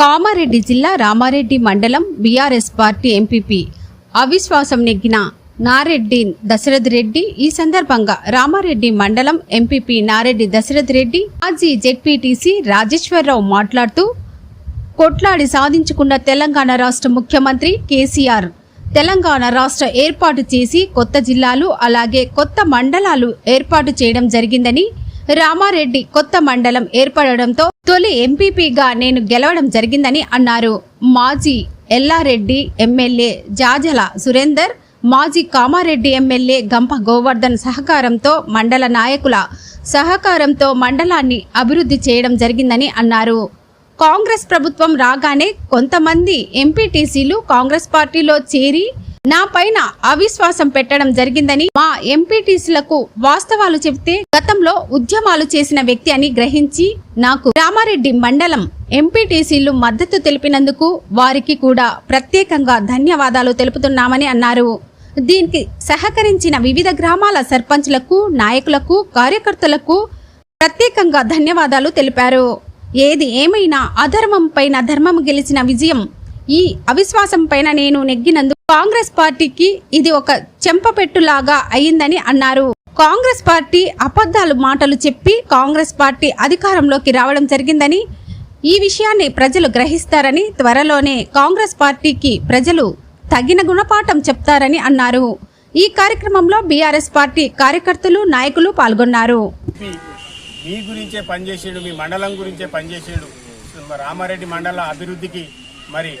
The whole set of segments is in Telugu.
కామారెడ్డి జిల్లా రామారెడ్డి మండలం బీఆర్ఎస్ పార్టీ ఎంపీపీ. అవిశ్వాసం నెగ్గిన నారెడ్డి దశరథ్ రెడ్డి ఈ సందర్భంగా రామారెడ్డి మండలం ఎంపీపీ నారెడ్డి దశరథ్ రెడ్డి మాజీ జెడ్పీటీసీ రాజేశ్వరరావు మాట్లాడుతూ కొట్లాడి సాధించుకున్న తెలంగాణ రాష్ట్ర ముఖ్యమంత్రి కేసీఆర్. తెలంగాణ రాష్ట్ర ఏర్పాటు చేసి కొత్త జిల్లాలు అలాగే కొత్త మండలాలు ఏర్పాటు చేయడం జరిగిందని రామారెడ్డి కొత్త మండలం ఏర్పడడంతో తొలి ఎంపీపీగా నేను గెలవడం జరిగిందని అన్నారు. మాజీ ఎల్లారెడ్డి ఎమ్మెల్యే జాజల సురేందర్ మాజీ కామారెడ్డి ఎమ్మెల్యే గంప గోవర్ధన్ సహకారంతో మండల నాయకుల సహకారంతో మండలాన్ని అభివృద్ధి చేయడం జరిగిందని అన్నారు. కాంగ్రెస్ ప్రభుత్వం రాగానే కొంతమంది ఎంపీటీసీలు కాంగ్రెస్ పార్టీలో చేరి నా పైన అవిశ్వాసం పెట్టడం జరిగిందని మా ఎంపీటీసీలకు వాస్తవాలు చెబితే గతంలో ఉద్యమాలు చేసిన వ్యక్తి అని గ్రహించి నాకు రామారెడ్డి మండలం ఎంపీటీసీలు మద్దతు తెలిపినందుకు వారికి కూడా ప్రత్యేకంగా ధన్యవాదాలు తెలుపుతున్నామని అన్నారు. దీనికి సహకరించిన వివిధ గ్రామాల సర్పంచ్లకు నాయకులకు కార్యకర్తలకు ప్రత్యేకంగా ధన్యవాదాలు తెలిపారు. ఏది ఏమైనా అధర్మం పైన ధర్మం గెలిచిన విజయం ఈ అవిశ్వాసం పైన నేను నెగ్గినందుకు కాంగ్రెస్ పార్టీకి ఇది ఒక చెంపపెట్టులాగా అయిందని అన్నారు. కాంగ్రెస్ పార్టీ అబద్ధాలు మాటలు చెప్పి కాంగ్రెస్ పార్టీ అధికారంలోకి రావడం జరిగిందని ఈ విషయాన్ని ప్రజలు గ్రహిస్తారని త్వరలోనే కాంగ్రెస్ పార్టీకి ప్రజలు తగిన గుణపాఠం చెప్తారని అన్నారు. ఈ కార్యక్రమంలో బీఆర్ఎస్ పార్టీ కార్యకర్తలు నాయకులు పాల్గొన్నారు. మీ గురించే పనిచేసాడు మీ మండలం గురించే పనిచేసాడు. రామారెడ్డి మండల అభివృద్ధికి మరి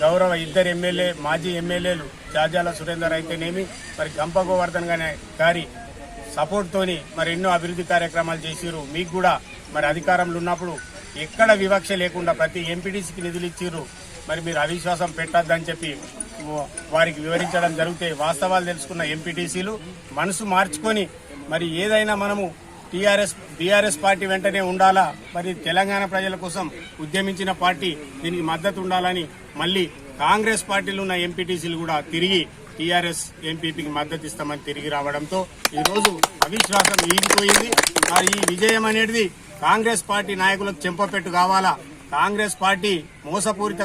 గౌరవ ఇద్దరు ఎమ్మెల్యే మాజీ ఎమ్మెల్యేలు జాజాల సురేందర్ అయితేనేమి మరి గంప గోవర్ధన్ గారి సపోర్ట్తోని మరి ఎన్నో అభివృద్ధి కార్యక్రమాలు చేసిరు మీకు కూడా మరి అధికారంలో ఉన్నప్పుడు ఎక్కడ వివక్ష లేకుండా ప్రతి ఎంపీటీసీకి నిధులు ఇచ్చిర్రు. మరి మీరు అవిశ్వాసం పెట్టొద్దని చెప్పి వారికి వివరించడం జరిగితే వాస్తవాలు తెలుసుకున్న ఎంపీటీసీలు మనసు మార్చుకొని మరి ఏదైనా మనము టీఆర్ఎస్ బీఆర్ఎస్ పార్టీ వెంటనే ఉండాలా? మరి తెలంగాణ ప్రజల కోసం ఉద్యమించిన పార్టీ దీనికి మద్దతు ఉండాలని మళ్ళీ కాంగ్రెస్ పార్టీలో ఉన్న ఎంపీటీసీలు కూడా తిరిగి టీఆర్ఎస్ ఎంపీపీకి మద్దతు ఇస్తామని తిరిగి రావడంతో ఈరోజు అవిశ్వాసం ఈగిపోయింది. మరి ఈ విజయం అనేది కాంగ్రెస్ పార్టీ నాయకులకు చెంపపెట్టు కావాలా? కాంగ్రెస్ పార్టీ మోసపూరిత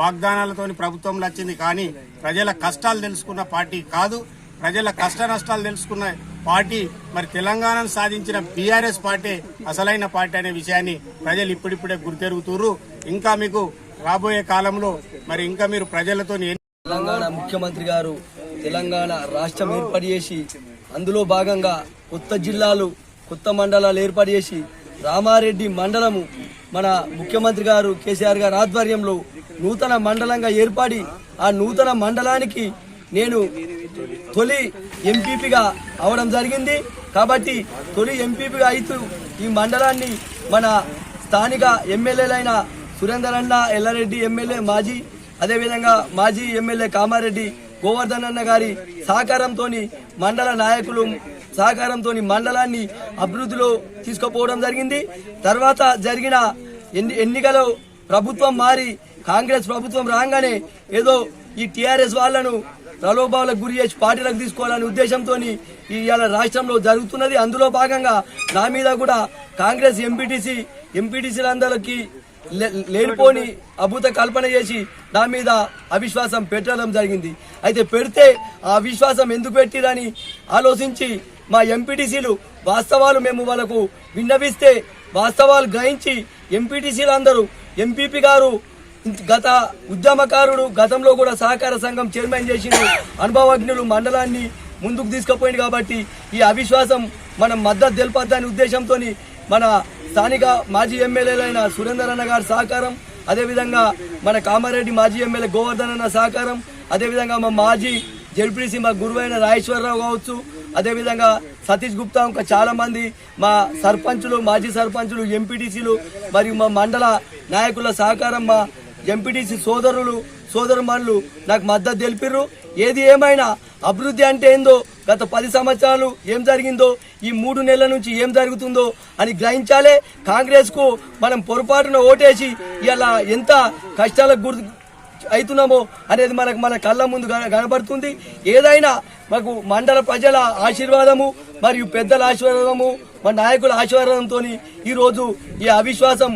వాగ్దానాలతోని ప్రభుత్వంలో వచ్చింది కానీ ప్రజల కష్టాలు తెలుసుకున్న పార్టీ కాదు. ప్రజల కష్ట నష్టాలు తెలుసుకున్న పార్టీ మరి తెలంగాణను సాధించిన బీఆర్ఎస్ పార్టీ అసలైన పార్టీ అనే విషయాన్ని ప్రజలు ఇప్పుడిప్పుడే గుర్తెరుగుతున్నారు ఇంకా మీకు రాబోయే కాలంలో మరి ఇంకా మీరు ప్రజలతో తెలంగాణ ముఖ్యమంత్రి గారు తెలంగాణ రాష్ట్రం ఏర్పాటు చేసి అందులో భాగంగా కొత్త జిల్లాలు కొత్త మండలాలు ఏర్పాటు చేసి రామారెడ్డి మండలము మన ముఖ్యమంత్రి గారు కేసీఆర్ గారు ఆధ్వర్యంలో నూతన మండలంగా ఏర్పడి ఆ నూతన మండలానికి నేను తొలి ఎంపీపీగా అవడం జరిగింది. కాబట్టి తొలి ఎంపీపీగా అయితూ ఈ మండలాన్ని మన స్థానిక ఎమ్మెల్యేలైన సురేందర్ అన్న ఎల్లారెడ్డి ఎమ్మెల్యే మాజీ అదేవిధంగా మాజీ ఎమ్మెల్యే కామారెడ్డి గోవర్ధన్ అన్న గారి సహకారంతో మండల నాయకులు సహకారంతో మండలాన్ని అభివృద్ధిలో తీసుకుపోవడం జరిగింది. తర్వాత జరిగిన ఎన్ని ఎన్నికలో ప్రభుత్వం మారి కాంగ్రెస్ ప్రభుత్వం రాగానే ఏదో ఈ టీఆర్ఎస్ వాళ్ళను ప్రలోభాలకు గురి చేసి పార్టీలకు తీసుకోవాలనే ఉద్దేశంతో ఇవాళ రాష్ట్రంలో జరుగుతున్నది. అందులో భాగంగా నా మీద కూడా కాంగ్రెస్ ఎంపీటీసీ ఎంపీటీసీలందరికీ లే- లేనిపోని అభూత కల్పన చేసి నా మీద అవిశ్వాసం పెట్టడం జరిగింది. అయితే పెడితే ఆ అవిశ్వాసం ఎందుకు పెట్టిరని ఆలోచించి మా ఎంపీటీసీలు వాస్తవాలు మేము వాళ్ళకు విన్నవిస్తే వాస్తవాలు గ్రహించి ఎంపీటీసీలు అందరూ ఎంపీపీ గారు గత ఉద్యమకారుడు గతంలో కూడా సహకార సంఘం చైర్మన్ చేసిండు అనుభవజ్ఞులు మండలాన్ని ముందుకు తీసుకుపోయింది కాబట్టి ఈ అవిశ్వాసం మనం మద్దతు తెలపద్దని ఉద్దేశంతో మన స్థానిక మాజీ ఎమ్మెల్యేలైన సురేందర్ అన్న గారి సహకారం అదేవిధంగా మన కామారెడ్డి మాజీ ఎమ్మెల్యే గోవర్ధన్ అన్న సహకారం అదేవిధంగా మా మాజీ జడ్పీసీ మా గురువైన రాజేశ్వరరావు కావచ్చు అదేవిధంగా సతీష్ గుప్తా ఇంకా చాలా మంది మా సర్పంచులు మాజీ సర్పంచులు ఎంపీటీసీలు మరియు మా మండల నాయకుల సహకారం మా ఎంపీటీసీ సోదరులు సోదరుమణులు నాకు మద్దతు తెలిపిర్రు. ఏది ఏమైనా అభివృద్ధి అంటే ఏందో గత పది సంవత్సరాలు ఏం జరిగిందో ఈ మూడు నెలల నుంచి ఏం జరుగుతుందో అని గ్రహించాలే. కాంగ్రెస్కు మనం పొరపాటున ఓటేసి ఇలా ఎంత కష్టాలకు గురి అవుతున్నామో అనేది మనకు మన కళ్ళ ముందు కనబడుతుంది. ఏదైనా మాకు మండల ప్రజల ఆశీర్వాదము మరియు పెద్దల ఆశీర్వాదము మన నాయకుల ఆశీర్వాదంతో ఈరోజు ఈ అవిశ్వాసం